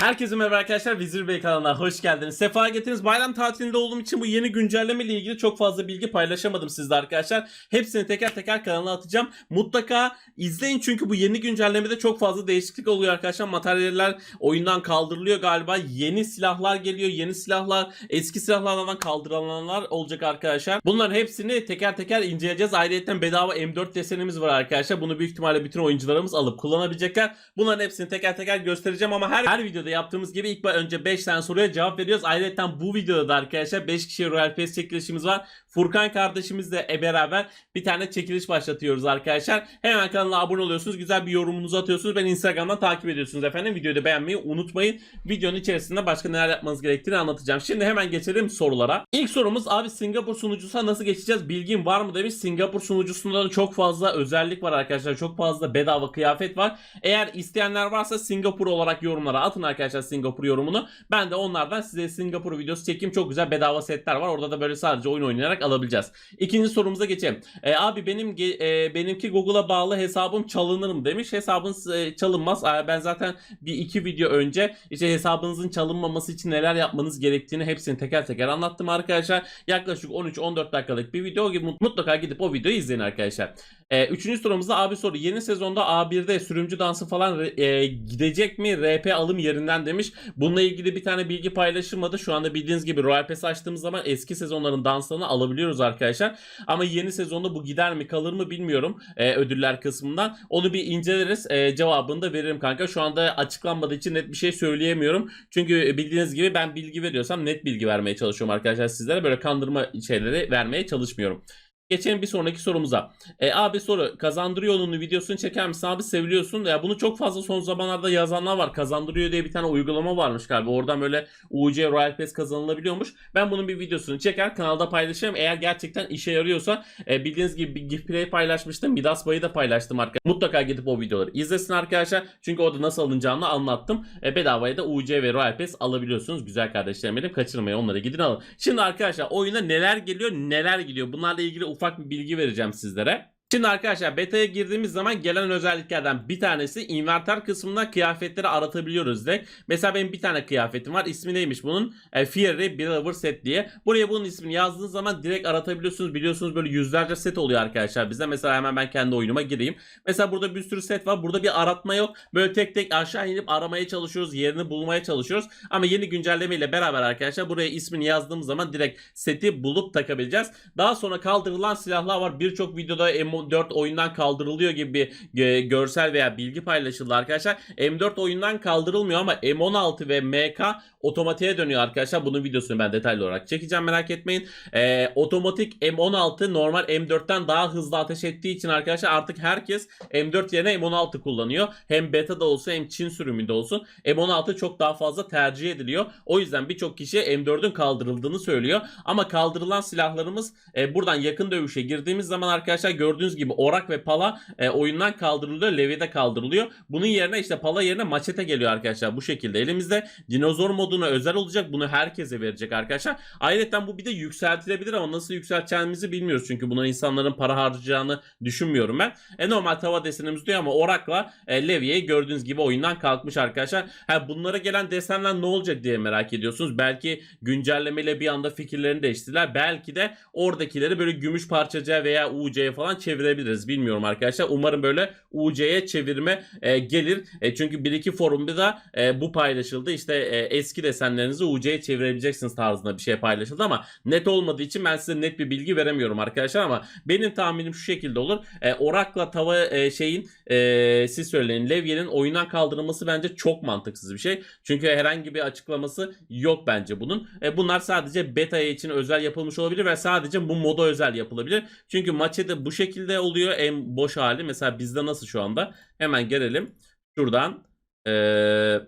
Herkese merhaba arkadaşlar. Vizir Bey kanalına hoş geldiniz. Sefa getirdiniz. Bayram tatilinde olduğum için bu yeni güncelleme ile ilgili çok fazla bilgi paylaşamadım sizle arkadaşlar. Hepsini teker teker kanala atacağım. Mutlaka izleyin çünkü bu yeni güncellemede çok fazla değişiklik oluyor arkadaşlar. Materyaller oyundan kaldırılıyor galiba. Yeni silahlar geliyor. Yeni silahlar, eski silahlardan kaldırılanlar olacak arkadaşlar. Bunların hepsini teker teker inceleyeceğiz. Ayrıca bedava M4 desenimiz var arkadaşlar. Bunu büyük ihtimalle bütün oyuncularımız alıp kullanabilecekler. Bunların hepsini teker teker göstereceğim ama her her videoda yaptığımız gibi ilk önce 5 tane soruya cevap veriyoruz. Ayrıca bu videoda da arkadaşlar 5 kişiye Royal Pass çekilişimiz var. Furkan kardeşimizle e- beraber bir tane çekiliş başlatıyoruz arkadaşlar. Hemen kanala abone oluyorsunuz. Güzel bir yorumunuzu atıyorsunuz. Beni Instagram'dan takip ediyorsunuz efendim. Videoyu da beğenmeyi unutmayın. Videonun içerisinde başka neler yapmanız gerektiğini anlatacağım. Şimdi hemen geçelim sorulara. İlk sorumuz abi Singapur sunucusuna nasıl geçeceğiz? Bilgin var mı demiş. Singapur sunucusunda da çok fazla özellik var arkadaşlar. Çok fazla bedava kıyafet var. Eğer isteyenler varsa Singapur olarak yorumlara atın arkadaşlar Singapur yorumunu. Ben de onlardan size Singapur videosu çekeyim. Çok güzel bedava setler var. Orada da böyle sadece oyun oynayarak alabileceğiz. İkinci sorumuza geçelim. E, abi benim e, benimki Google'a bağlı hesabım çalınır mı demiş. Hesabınız e, çalınmaz. E, ben zaten bir iki video önce işte hesabınızın çalınmaması için neler yapmanız gerektiğini hepsini teker teker anlattım arkadaşlar. Yaklaşık 13-14 dakikalık bir video gibi mutlaka gidip o videoyu izleyin arkadaşlar. E, üçüncü sorumuzda abi soru. Yeni sezonda A1'de sürümcü dansı falan e, gidecek mi? RP alım yerinden demiş. Bununla ilgili bir tane bilgi paylaşılmadı. Şu anda bildiğiniz gibi Royal Pass açtığımız zaman eski sezonların danslarını alabiliyoruz arkadaşlar. Ama yeni sezonda bu gider mi kalır mı bilmiyorum e, ödüller kısmından. Onu bir inceleriz. E, cevabını da veririm kanka. Şu anda açıklanmadığı için net bir şey söyleyemiyorum. Çünkü bildiğiniz gibi ben bilgi veriyorsam net bilgi vermeye çalışıyorum arkadaşlar sizlere. Böyle kandırma şeyleri vermeye çalışmıyorum. Geçelim bir sonraki sorumuza. E, abi soru kazandırıyor onun videosunu çeker misin? Abi seviliyorsun ya bunu çok fazla son zamanlarda yazanlar var. Kazandırıyor diye bir tane uygulama varmış galiba. Oradan böyle UC Royal Pass kazanılabiliyormuş. Ben bunun bir videosunu çeker kanalda paylaşırım. Eğer gerçekten işe yarıyorsa e, bildiğiniz gibi bir gift play paylaşmıştım. Midas Bay'ı da paylaştım arkadaşlar. Mutlaka gidip o videoları izlesin arkadaşlar. Çünkü orada nasıl alınacağını anlattım. E, bedavaya da UC ve Royal Pass alabiliyorsunuz. Güzel kardeşlerim benim. Kaçırmayın onları gidin alın. Şimdi arkadaşlar oyuna neler geliyor neler gidiyor? Bunlarla ilgili ufak bir bilgi vereceğim sizlere. Şimdi arkadaşlar beta'ya girdiğimiz zaman gelen özelliklerden bir tanesi inventör kısmında kıyafetleri aratabiliyoruz direkt. Mesela benim bir tane kıyafetim var. İsmi neymiş bunun? E, Fury Believer Set diye. Buraya bunun ismini yazdığınız zaman direkt aratabiliyorsunuz. Biliyorsunuz böyle yüzlerce set oluyor arkadaşlar bizde. Mesela hemen ben kendi oyunuma gireyim. Mesela burada bir sürü set var. Burada bir aratma yok. Böyle tek tek aşağı inip aramaya çalışıyoruz. Yerini bulmaya çalışıyoruz. Ama yeni güncelleme ile beraber arkadaşlar buraya ismini yazdığımız zaman direkt seti bulup takabileceğiz. Daha sonra kaldırılan silahlar var. Birçok videoda M4 oyundan kaldırılıyor gibi bir e, görsel veya bilgi paylaşıldı arkadaşlar. M4 oyundan kaldırılmıyor ama M16 ve MK otomatiğe dönüyor arkadaşlar. Bunun videosunu ben detaylı olarak çekeceğim merak etmeyin. Ee, otomatik M16 normal M4'ten daha hızlı ateş ettiği için arkadaşlar artık herkes M4 yerine M16 kullanıyor. Hem beta'da olsa hem Çin sürümünde olsun. M16 çok daha fazla tercih ediliyor. O yüzden birçok kişi M4'ün kaldırıldığını söylüyor. Ama kaldırılan silahlarımız e, buradan yakın dövüşe girdiğimiz zaman arkadaşlar gördüğünüz gibi Orak ve Pala e, oyundan kaldırılıyor. Levi'de kaldırılıyor. Bunun yerine işte Pala yerine Machete geliyor arkadaşlar bu şekilde. Elimizde dinozor moduna özel olacak. Bunu herkese verecek arkadaşlar. Ayrıca bu bir de yükseltilebilir ama nasıl yükselteceğimizi bilmiyoruz. Çünkü buna insanların para harcayacağını düşünmüyorum ben. E, normal tava desenimiz diyor ama Orak'la e, Levi'ye gördüğünüz gibi oyundan kalkmış arkadaşlar. Ha, bunlara gelen desenler ne olacak diye merak ediyorsunuz. Belki güncellemeyle bir anda fikirlerini değiştirdiler. Belki de oradakileri böyle gümüş parçacığa veya UC'ye falan çevirebiliriz. Bilmiyorum arkadaşlar. Umarım böyle UC'ye çevirme e, gelir. E, çünkü bir iki forumda da e, bu paylaşıldı. İşte e, eski desenlerinizi UC'ye çevirebileceksiniz tarzında bir şey paylaşıldı ama net olmadığı için ben size net bir bilgi veremiyorum arkadaşlar ama benim tahminim şu şekilde olur. E, Orak'la tava e, şeyin e, siz söyleyin Levye'nin oyundan kaldırılması bence çok mantıksız bir şey. Çünkü herhangi bir açıklaması yok bence bunun. E, bunlar sadece beta için özel yapılmış olabilir ve sadece bu moda özel yapılabilir. Çünkü maçede bu şekilde oluyor en boş hali. Mesela bizde nasıl şu anda? Hemen gelelim. Şuradan e,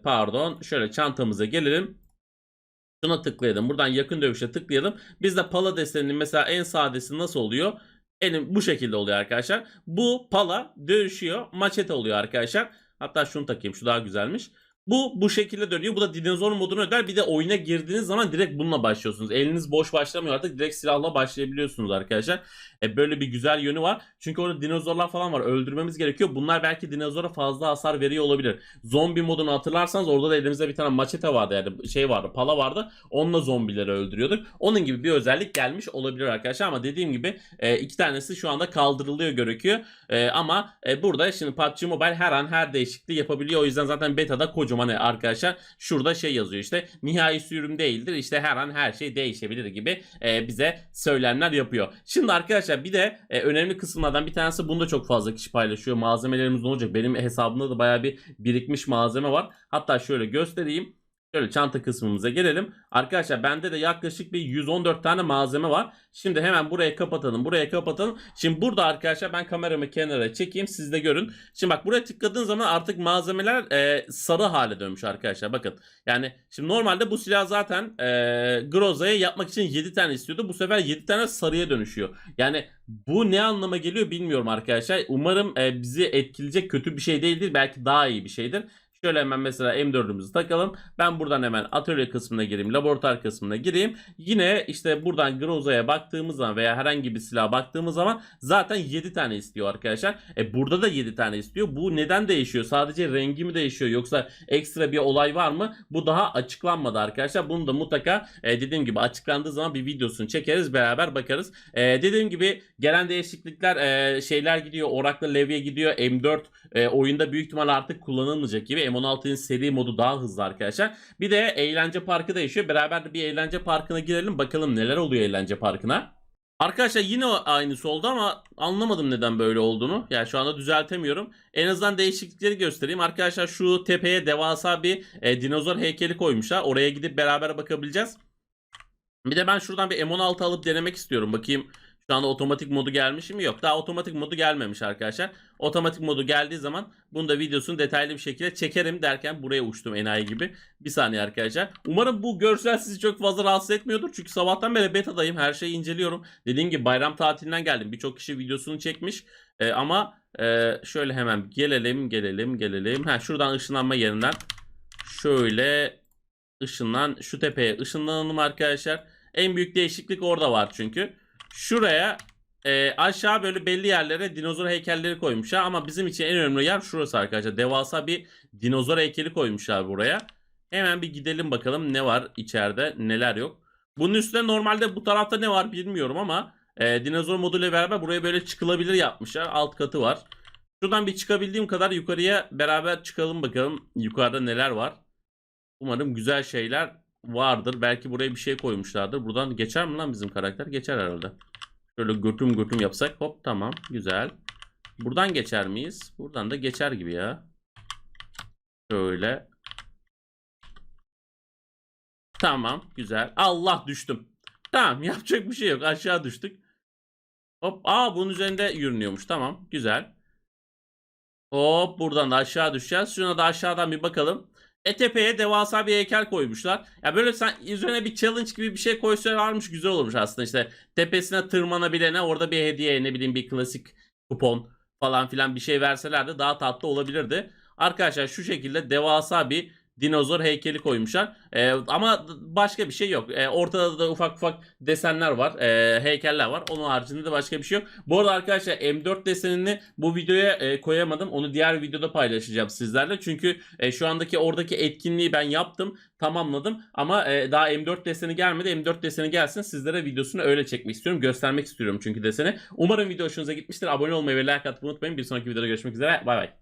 pardon şöyle çantamıza gelelim. Şuna tıklayalım. Buradan yakın dövüşe tıklayalım. Bizde pala deseninin mesela en sadesi nasıl oluyor? En, bu şekilde oluyor arkadaşlar. Bu pala dövüşüyor. Maçete oluyor arkadaşlar. Hatta şunu takayım. Şu daha güzelmiş. Bu bu şekilde dönüyor. Bu da dinozor modunu öder. Bir de oyuna girdiğiniz zaman direkt bununla başlıyorsunuz. Eliniz boş başlamıyor artık. Direkt silahla başlayabiliyorsunuz arkadaşlar. E, böyle bir güzel yönü var. Çünkü orada dinozorlar falan var. Öldürmemiz gerekiyor. Bunlar belki dinozora fazla hasar veriyor olabilir. Zombi modunu hatırlarsanız orada da elimizde bir tane maçete vardı yani şey vardı, pala vardı. Onunla zombileri öldürüyorduk. Onun gibi bir özellik gelmiş olabilir arkadaşlar ama dediğim gibi e, iki tanesi şu anda kaldırılıyor gerekiyor. E, ama e, burada şimdi PUBG Mobile her an her değişikliği yapabiliyor. O yüzden zaten beta'da kocaman e, arkadaşlar şurada şey yazıyor işte nihai sürüm değildir. İşte her an her şey değişebilir gibi e, bize söylemler yapıyor. Şimdi arkadaşlar bir de e, önemli kısımlardan bir tanesi bunu da çok fazla kişi paylaşıyor. Malzemelerimiz ne olacak? Benim hesabımda da bayağı bir birikmiş malzeme var. Hatta şöyle göstereyim. Şöyle çanta kısmımıza gelelim. Arkadaşlar bende de yaklaşık bir 114 tane malzeme var. Şimdi hemen buraya kapatalım. Buraya kapatalım. Şimdi burada arkadaşlar ben kameramı kenara çekeyim. Siz de görün. Şimdi bak buraya tıkladığın zaman artık malzemeler e, sarı hale dönmüş arkadaşlar. Bakın. Yani şimdi normalde bu silah zaten e, Groza'ya yapmak için 7 tane istiyordu. Bu sefer 7 tane sarıya dönüşüyor. Yani bu ne anlama geliyor bilmiyorum arkadaşlar. Umarım e, bizi etkileyecek kötü bir şey değildir. Belki daha iyi bir şeydir. Şöyle hemen mesela M4'ümüzü takalım. Ben buradan hemen atölye kısmına gireyim. Laboratuvar kısmına gireyim. Yine işte buradan Groza'ya baktığımız zaman veya herhangi bir silaha baktığımız zaman zaten 7 tane istiyor arkadaşlar. E burada da 7 tane istiyor. Bu neden değişiyor? Sadece rengi mi değişiyor yoksa ekstra bir olay var mı? Bu daha açıklanmadı arkadaşlar. Bunu da mutlaka e, dediğim gibi açıklandığı zaman bir videosunu çekeriz. Beraber bakarız. E, dediğim gibi gelen değişiklikler e, şeyler gidiyor. Orak'la Levye gidiyor. M4 e, oyunda büyük ihtimal artık kullanılmayacak gibi. M16'nın seri modu daha hızlı arkadaşlar. Bir de eğlence parkı değişiyor. Beraber bir eğlence parkına girelim. Bakalım neler oluyor eğlence parkına. Arkadaşlar yine aynısı oldu ama anlamadım neden böyle olduğunu. Yani şu anda düzeltemiyorum. En azından değişiklikleri göstereyim. Arkadaşlar şu tepeye devasa bir e, dinozor heykeli koymuşlar. Oraya gidip beraber bakabileceğiz. Bir de ben şuradan bir M16 alıp denemek istiyorum. Bakayım şu anda otomatik modu gelmiş mi? Yok. Daha otomatik modu gelmemiş arkadaşlar. Otomatik modu geldiği zaman bunu da videosunu detaylı bir şekilde çekerim derken buraya uçtum enayi gibi. Bir saniye arkadaşlar. Umarım bu görsel sizi çok fazla rahatsız etmiyordur. Çünkü sabahtan beri betadayım. Her şeyi inceliyorum. Dediğim gibi bayram tatilinden geldim. Birçok kişi videosunu çekmiş. Ee, ama e, şöyle hemen gelelim gelelim gelelim. Ha, şuradan ışınlanma yerinden şöyle ışınlan şu tepeye ışınlanalım arkadaşlar. En büyük değişiklik orada var çünkü. Şuraya e, aşağı böyle belli yerlere dinozor heykelleri koymuşlar ama bizim için en önemli yer şurası arkadaşlar. Devasa bir dinozor heykeli koymuşlar buraya. Hemen bir gidelim bakalım ne var içeride neler yok. Bunun üstüne normalde bu tarafta ne var bilmiyorum ama e, dinozor moduyla beraber buraya böyle çıkılabilir yapmışlar. Alt katı var. Şuradan bir çıkabildiğim kadar yukarıya beraber çıkalım bakalım yukarıda neler var. Umarım güzel şeyler vardır. Belki buraya bir şey koymuşlardır. Buradan geçer mi lan bizim karakter? Geçer herhalde. Şöyle götüm götüm yapsak. Hop tamam. Güzel. Buradan geçer miyiz? Buradan da geçer gibi ya. Şöyle. Tamam. Güzel. Allah düştüm. Tamam. Yapacak bir şey yok. Aşağı düştük. Hop. Aa bunun üzerinde yürünüyormuş. Tamam. Güzel. Hop buradan da aşağı düşeceğiz. Şuna da aşağıdan bir bakalım. E tepeye devasa bir heykel koymuşlar. Ya böyle sen üzerine bir challenge gibi bir şey koysalarmış güzel olurmuş aslında. İşte tepesine tırmanabilene orada bir hediye ne bileyim bir klasik kupon falan filan bir şey verseler de daha tatlı olabilirdi. Arkadaşlar şu şekilde devasa bir dinozor heykeli koymuşlar. Ee, ama başka bir şey yok. Ee, ortada da ufak ufak desenler var. Ee, heykeller var. Onun haricinde de başka bir şey yok. Bu arada arkadaşlar M4 desenini bu videoya e, koyamadım. Onu diğer videoda paylaşacağım sizlerle. Çünkü e, şu andaki oradaki etkinliği ben yaptım. Tamamladım. Ama e, daha M4 deseni gelmedi. M4 deseni gelsin. Sizlere videosunu öyle çekmek istiyorum. Göstermek istiyorum çünkü deseni. Umarım video hoşunuza gitmiştir. Abone olmayı ve like atmayı unutmayın. Bir sonraki videoda görüşmek üzere. Bay bay.